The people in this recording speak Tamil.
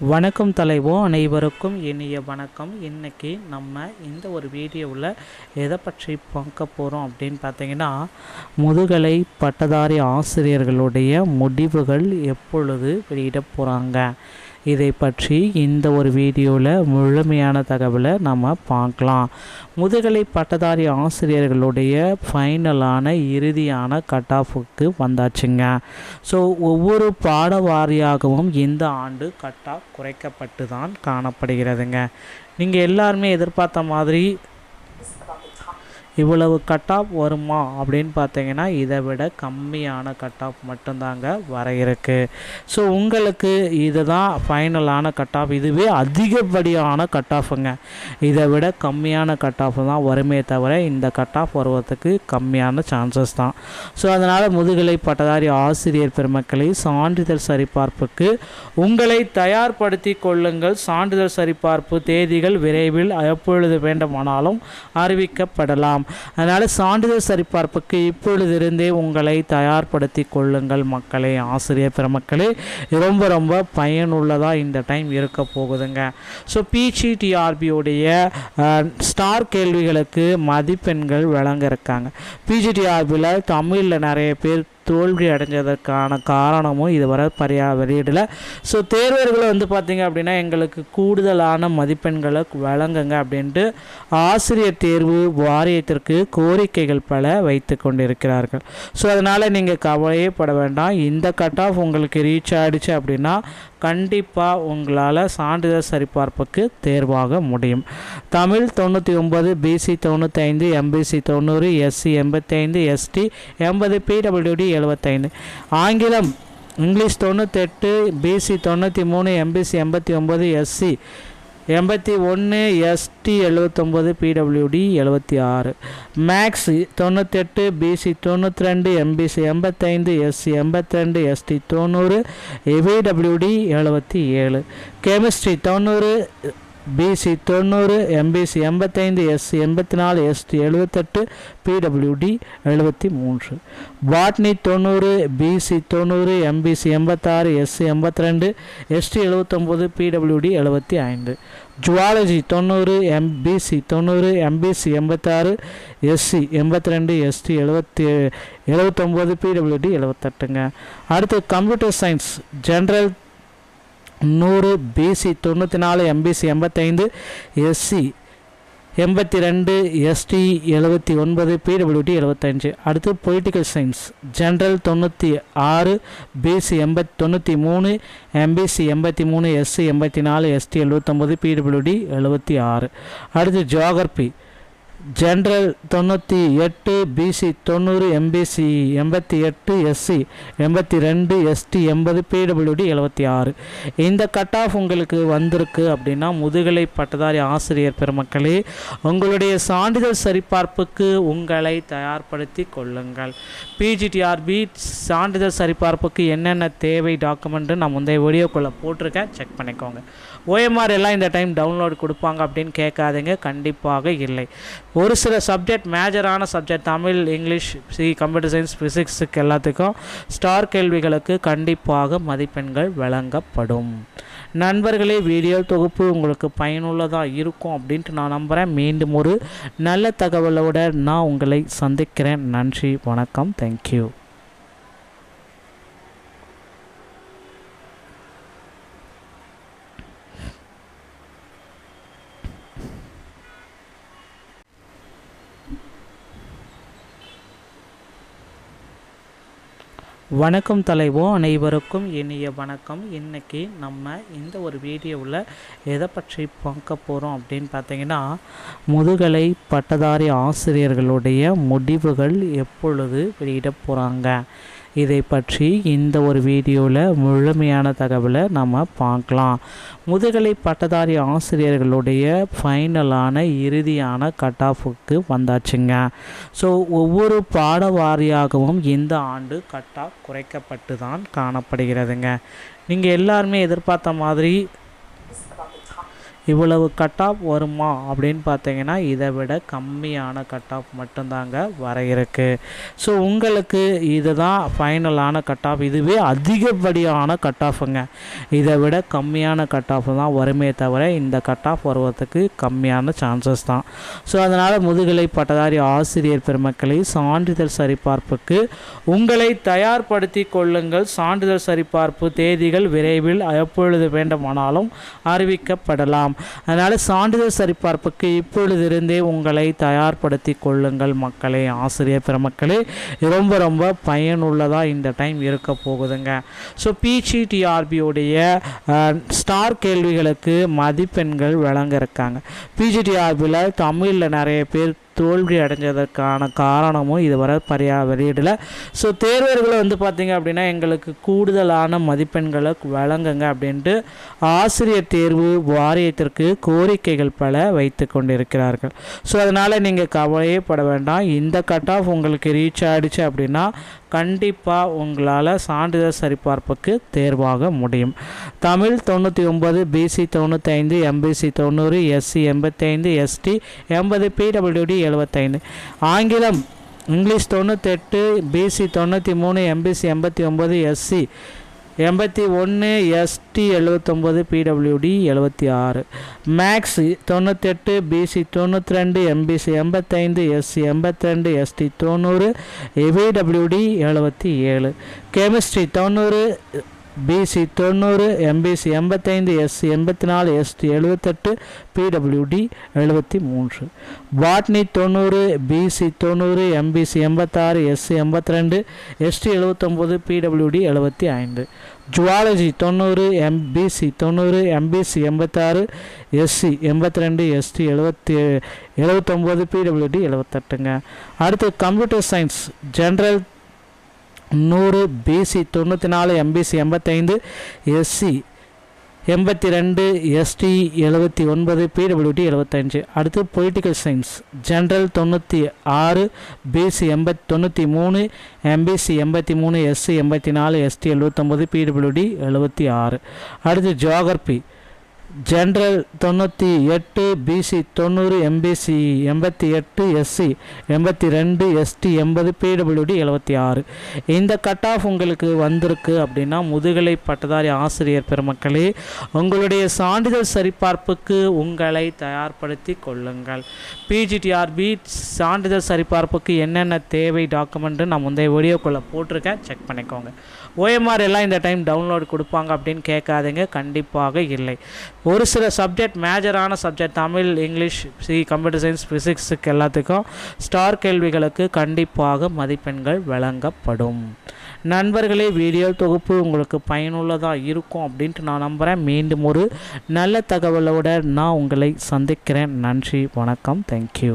வணக்கம் தலைவோ அனைவருக்கும் இனிய வணக்கம். இன்றைக்கி நம்ம இந்த ஒரு வீடியோவில் எதை பற்றி பார்க்க போகிறோம் அப்படின்னு பார்த்தீங்கன்னா முதுகலை பட்டதாரி ஆசிரியர்களுடைய முடிவுகள் எப்பொழுது வெளியிட போகிறாங்க இதை பற்றி இந்த ஒரு வீடியோவில் முழுமையான தகவலை நம்ம பார்க்கலாம். முதுகலை பட்டதாரி ஆசிரியர்களுடைய ஃபைனலான இறுதியான கட் ஆஃபுக்கு வந்தாச்சுங்க. ஸோ ஒவ்வொரு பாட வாரியாகவும் இந்த ஆண்டு கட் ஆஃப் குறைக்கப்பட்டு தான் காணப்படுகிறதுங்க. நீங்கள் எல்லாருமே எதிர்பார்த்த மாதிரி இவ்வளவு கட் ஆஃப் வருமா? அப்படின்னு பார்த்தீங்கன்னா இதை விட கம்மியான கட் ஆஃப் மட்டும்தாங்க வர இருக்கு. ஸோ உங்களுக்கு இதுதான் ஃபைனலான கட் ஆஃப் இதுவே அதிகப்படியான கட் ஆஃபுங்க இதை விட கம்மியான கட் ஆஃப் தான் வருமே தவிர இந்த கட் ஆஃப் வருவதற்கு கம்மியான சான்சஸ் தான். ஸோ அதனால் முதுகலை பட்டதாரி ஆசிரியர் பெருமக்களை சான்றிதழ் சரிபார்ப்புக்கு உங்களை தயார்படுத்தி கொள்ளுங்கள். சான்றிதழ் சரிபார்ப்பு தேதிகள் விரைவில் எப்பொழுது வேண்டுமானாலும் அறிவிக்கப்படலாம். அதனால் சான்றிதழ் சரிபார்ப்புக்கு இப்பொழுதிருந்தே உங்களை தயார்படுத்தி கொள்ளுங்கள் மக்களே ஆசிரியர் பெருமக்களே. ரொம்ப ரொம்ப பயனுள்ளதாக இந்த டைம் இருக்க போகுதுங்க. ஸோ பிஜிடிஆர்பியுடைய ஸ்டார் கேள்விகளுக்கு மதிப்பெண்கள் வழங்க இருக்காங்க. பிஜிடிஆர்பியில் தமிழில் நிறைய பேர் தோல்வி அடைஞ்சதற்கான காரணமும் இதுவரை பரியா வெளியிடலை. ஸோ தேர்வர்களை வந்து பார்த்திங்க அப்படின்னா எங்களுக்கு கூடுதலான மதிப்பெண்களை வழங்குங்க அப்படின்ட்டு ஆசிரியர் தேர்வு வாரியத்திற்கு கோரிக்கைகள் பல வைத்து கொண்டிருக்கிறார்கள். ஸோ அதனால் நீங்கள் கவலையே பட வேண்டாம். இந்த கட் ஆஃப் உங்களுக்கு ரீச் ஆகிடுச்சு அப்படின்னா கண்டிப்பாக உங்களால் சான்றிதழ் சரிபார்ப்புக்கு தேர்வாக முடியும். தமிழ் தொண்ணூற்றி ஒம்பது பிசி தொண்ணூத்தைந்து எம்பிசி தொண்ணூறு எஸ்சி எண்பத்தைந்து எஸ்டி எண்பது பிடபிள்யூடி எழுபத்தைந்து ஆங்கிலம் இங்கிலீஷ் தொண்ணூத்தெட்டு பிசி தொண்ணூற்றி மூணு எம்பிசி எண்பத்தி ஒம்பது எஸ்சி எண்பத்தி ஒன்று எஸ்டி எழுபத்தொம்போது பிடபிள்யூடி எழுபத்தி ஆறு. மேக்ஸ் தொண்ணூத்தெட்டு பிசி தொண்ணூற்றி ரெண்டு எம்பிசி எண்பத்தைந்து எஸ்சி எண்பத்திரெண்டு எஸ்டி தொண்ணூறு எவிடபிள்யூடி எழுபத்தி ஏழு. கெமிஸ்ட்ரி தொண்ணூறு பிசி தொண்ணூறு எம்பிசி எண்பத்தைந்து எஸ் எண்பத்தி நாலு எஸ்டி எழுபத்தெட்டு பிடபிள்யூடி எழுபத்தி மூன்று பாட்னி தொண்ணூறு பிசி தொண்ணூறு எம்பிசி எண்பத்தாறு எஸ்சி எண்பத்தி ரெண்டு எஸ்டி எழுபத்தொம்போது பிடபிள்யூடி எழுபத்தி ஐந்து ஜுவாலஜி தொண்ணூறு எம்பிசி தொண்ணூறு எம்பிசி எண்பத்தாறு எஸ்சி எண்பத்தி ரெண்டு எஸ்டி எழுபத்தி எழுபத்தொம்போது பிடபிள்யூடி எழுபத்தெட்டுங்க அடுத்து கம்ப்யூட்டர் சயின்ஸ் ஜென்ரல் நூறு பிசி தொண்ணூற்றி நாலு எம்பிசி எண்பத்தைந்து எஸ்சி எண்பத்தி ரெண்டு எஸ்டி எழுபத்தி ஒன்பது பிடபிள்யூடி எழுபத்தஞ்சு அடுத்து பொலிட்டிக்கல் சயின்ஸ் ஜென்ரல் தொண்ணூற்றி ஆறு பிசி எண்பத் தொண்ணூற்றி மூணு எம்பிசி எண்பத்தி மூணு எஸ்சி எண்பத்தி நாலு எஸ்டி எழுபத்தொம்போது பிடபிள்யூடி எழுபத்தி ஆறு அடுத்து ஜியாகிரபி ஜென்ரல் தொண்ணூற்றி எட்டு பிசி தொண்ணூறு எம்பிசி எண்பத்தி எட்டு எஸ்சி எண்பத்தி ரெண்டு எஸ்டி எண்பது பிடபிள்யூடி எழுபத்தி ஆறு. இந்த கட் ஆஃப் உங்களுக்கு வந்திருக்கு அப்படின்னா முதுகலை பட்டதாரி ஆசிரியர் பெருமக்களே உங்களுடைய சான்றிதழ் சரிபார்ப்புக்கு உங்களை தயார்படுத்தி கொள்ளுங்கள். பிஜிடிஆர்பி சான்றிதழ் சரிபார்ப்புக்கு என்னென்ன தேவை டாக்குமெண்ட்டு நான் முந்தைய வீடியோக்குள்ளே போட்டிருக்கேன். செக் பண்ணிக்கோங்க. ஓஎம்ஆர் எல்லாம் இந்த டைம் டவுன்லோட் கொடுப்பாங்க அப்படின்னு கேட்காதீங்க. கண்டிப்பாக இல்லை. ஒரு சில சப்ஜெக்ட் மேஜரான subject Tamil English C computer science ஃபிசிக்ஸுக்கு எல்லாத்துக்கும் ஸ்டார் கேள்விகளுக்கு கண்டிப்பாக மதிப்பெண்கள் வழங்கப்படும். நண்பர்களே வீடியோ தொகுப்பு உங்களுக்கு பயனுள்ளதாக இருக்கும் அப்படின்ட்டு நான் நம்புகிறேன் மீண்டும் ஒரு நல்ல தகவலோட நான் உங்களை சந்திக்கிறேன். நன்றி வணக்கம். தேங்க்யூ வணக்கம் தலைவோ அனைவருக்கும் இனிய வணக்கம். இன்றைக்கி நம்ம இந்த ஒரு வீடியோவில் எதை பற்றி பார்க்க போகிறோம் அப்படின்னு பார்த்தீங்கன்னா முதுகலை பட்டதாரி ஆசிரியர்களுடைய முடிவுகள் எப்பொழுது வெளியிட போகிறாங்க இதை பற்றி இந்த ஒரு வீடியோவில் முழுமையான தகவலை நம்ம பார்க்கலாம். முதுகலை பட்டதாரி ஆசிரியர்களுடைய ஃபைனலான இறுதியான கட் ஆஃபுக்கு வந்தாச்சுங்க. ஸோ ஒவ்வொரு பாட வாரியாகவும் இந்த ஆண்டு கட் ஆஃப் குறைக்கப்பட்டு தான் காணப்படுகிறதுங்க. நீங்கள் எல்லாருமே எதிர்பார்த்த மாதிரி இவ்வளவு கட் ஆஃப் வருமா? அப்படின்னு பார்த்தீங்கன்னா இதை விட கம்மியான கட் ஆஃப் மட்டும்தாங்க வர இருக்கு. ஸோ உங்களுக்கு இதுதான் ஃபைனலான கட் ஆஃப் இதுவே அதிகப்படியான கட் ஆஃபுங்க இதை விட கம்மியான கட் ஆஃப் தான் வருமே தவிர இந்த கட் ஆஃப் வருவதற்கு கம்மியான சான்சஸ் தான். ஸோ அதனால் முதுகலை பட்டதாரி ஆசிரியர் பெருமக்களை சான்றிதழ் சரிபார்ப்புக்கு உங்களை தயார்படுத்தி கொள்ளுங்கள். சான்றிதழ் சரிபார்ப்பு தேதிகள் விரைவில் எப்பொழுது வேண்டுமானாலும் அறிவிக்கப்படலாம். அதனால் சான்றிதழ் சரிபார்ப்புக்கு இப்பொழுதிருந்தே உங்களை தயார்படுத்தி கொள்ளுங்கள் மக்களே ஆசிரியர் பெருமக்களே. ரொம்ப ரொம்ப பயனுள்ளதாக இந்த டைம் இருக்க போகுதுங்க. ஸோ பிஜிடிஆர்பியுடைய ஸ்டார் கேள்விகளுக்கு மதிப்பெண்கள் வழங்க இருக்காங்க. பிஜிடிஆர்பியில் தமிழில் நிறைய பேர் தோல்வி அடைஞ்சதற்கான காரணமும் இதுவரை பரியா வெளியிடல. ஸோ தேர்வர்களை வந்து பார்த்திங்க அப்படின்னா எங்களுக்கு கூடுதலான மதிப்பெண்களை வழங்குங்க அப்படின்ட்டு ஆசிரியர் தேர்வு வாரியத்திற்கு கோரிக்கைகள் பல வைத்து கொண்டிருக்கிறார்கள். ஸோ அதனால் நீங்கள் கவலையே பட வேண்டாம். இந்த கட் ஆஃப் உங்களுக்கு ரீச் ஆகிடுச்சு அப்படின்னா கண்டிப்பாக உங்களால் சான்றிதழ் சரிபார்ப்புக்கு தேர்வாக முடியும். தமிழ் தொண்ணூற்றி ஒம்பது பிசி தொண்ணூத்தைந்து எம்பிசி தொண்ணூறு எஸ்சி எண்பத்தைந்து எஸ்டி எண்பது பிடபிள்யூடி எழுபத்தைந்து. ஆங்கிலம் இங்கிலீஷ் தொண்ணூத்தெட்டு பிசி தொண்ணூற்றி மூணு எம்பிசி எண்பத்தி ஒம்பது எஸ்சி எண்பத்தி ஒன்று எஸ்டி எழுபத்தொம்போது பிடபிள்யூடி எழுபத்தி ஆறு மேக்ஸ் தொண்ணூத்தெட்டு பிசி தொண்ணூற்றி ரெண்டு எம்பிசி எண்பத்தைந்து எஸ்சி எண்பத்திரெண்டு எஸ்டி தொண்ணூறு எவிடபிள்யூடி எழுபத்தி ஏழு கெமிஸ்ட்ரி தொண்ணூறு பிசி தொண்ணூறு எம்பிசி எண்பத்தைந்து எஸ் எண்பத்தி நாலு எஸ்டி எழுபத்தெட்டு பிடபிள்யூடி எழுபத்தி மூன்று பாட்னி தொண்ணூறு பிசி தொண்ணூறு எம்பிசி எண்பத்தாறு எஸ்சி எண்பத்தி ரெண்டு எஸ்டி எழுபத்தொம்போது பிடபிள்யூடி எழுபத்தி ஐந்து ஜுவாலஜி தொண்ணூறு எம்பிசி தொண்ணூறு எம்பிசி எண்பத்தாறு எஸ்சி எண்பத்தி ரெண்டு எஸ்டி எழுபத்தி எழுபத்தொம்போது பிடபிள்யூடி எழுபத்தெட்டுங்க அடுத்து கம்ப்யூட்டர் சயின்ஸ் ஜென்ரல் நூறு பிசி தொண்ணூற்றி நாலு எம்பிசி எண்பத்தைந்து எஸ்சி எண்பத்தி ரெண்டு எஸ்டி எழுபத்தி ஒன்பது பிடபிள்யூடி எழுபத்தஞ்சு அடுத்து பொலிட்டிக்கல் சயின்ஸ் ஜென்ரல் தொண்ணூற்றி ஆறு பிசி எண்பத் தொண்ணூற்றி மூணு எம்பிசி எண்பத்தி மூணு எஸ்சி எண்பத்தி நாலு எஸ்டி எழுபத்தொம்பது பிடபிள்யூடி எழுபத்தி ஆறு அடுத்து ஜியாகிரபி ஜென்ரல் தொண்ணூற்றி எட்டு பிசி தொண்ணூறு எம்பிசி எண்பத்தி எட்டு எஸ்சி எண்பத்தி ரெண்டு எஸ்டி எண்பது பிடபிள்யூடி எழுபத்தி ஆறு. இந்த கட் ஆஃப் உங்களுக்கு வந்திருக்கு அப்படின்னா முதுகலை பட்டதாரி ஆசிரியர் பெருமக்களே உங்களுடைய சான்றிதழ் சரிபார்ப்புக்கு உங்களை தயார்படுத்தி கொள்ளுங்கள். பிஜிடிஆர்பி சான்றிதழ் சரிபார்ப்புக்கு என்னென்ன தேவை டாக்குமெண்ட்டு நான் முந்தைய வீடியோக்குள்ளே போட்டிருக்கேன். செக் பண்ணிக்கோங்க. ஓஎம்ஆர் எல்லாம் இந்த டைம் டவுன்லோட் கொடுப்பாங்க அப்படின்னு கேட்காதீங்க. கண்டிப்பாக இல்லை. ஒரு சில சப்ஜெக்ட் மேஜரான subject Tamil English C computer science ஃபிசிக்ஸுக்கு எல்லாத்துக்கும் ஸ்டார் கேள்விகளுக்கு கண்டிப்பாக மதிப்பெண்கள் வழங்கப்படும். நண்பர்களே வீடியோ தொகுப்பு உங்களுக்கு பயனுள்ளதாக இருக்கும் அப்படின்ட்டு நான் நம்புகிறேன் மீண்டும் ஒரு நல்ல தகவலோடு நான் உங்களை சந்திக்கிறேன். நன்றி வணக்கம். தேங்க்யூ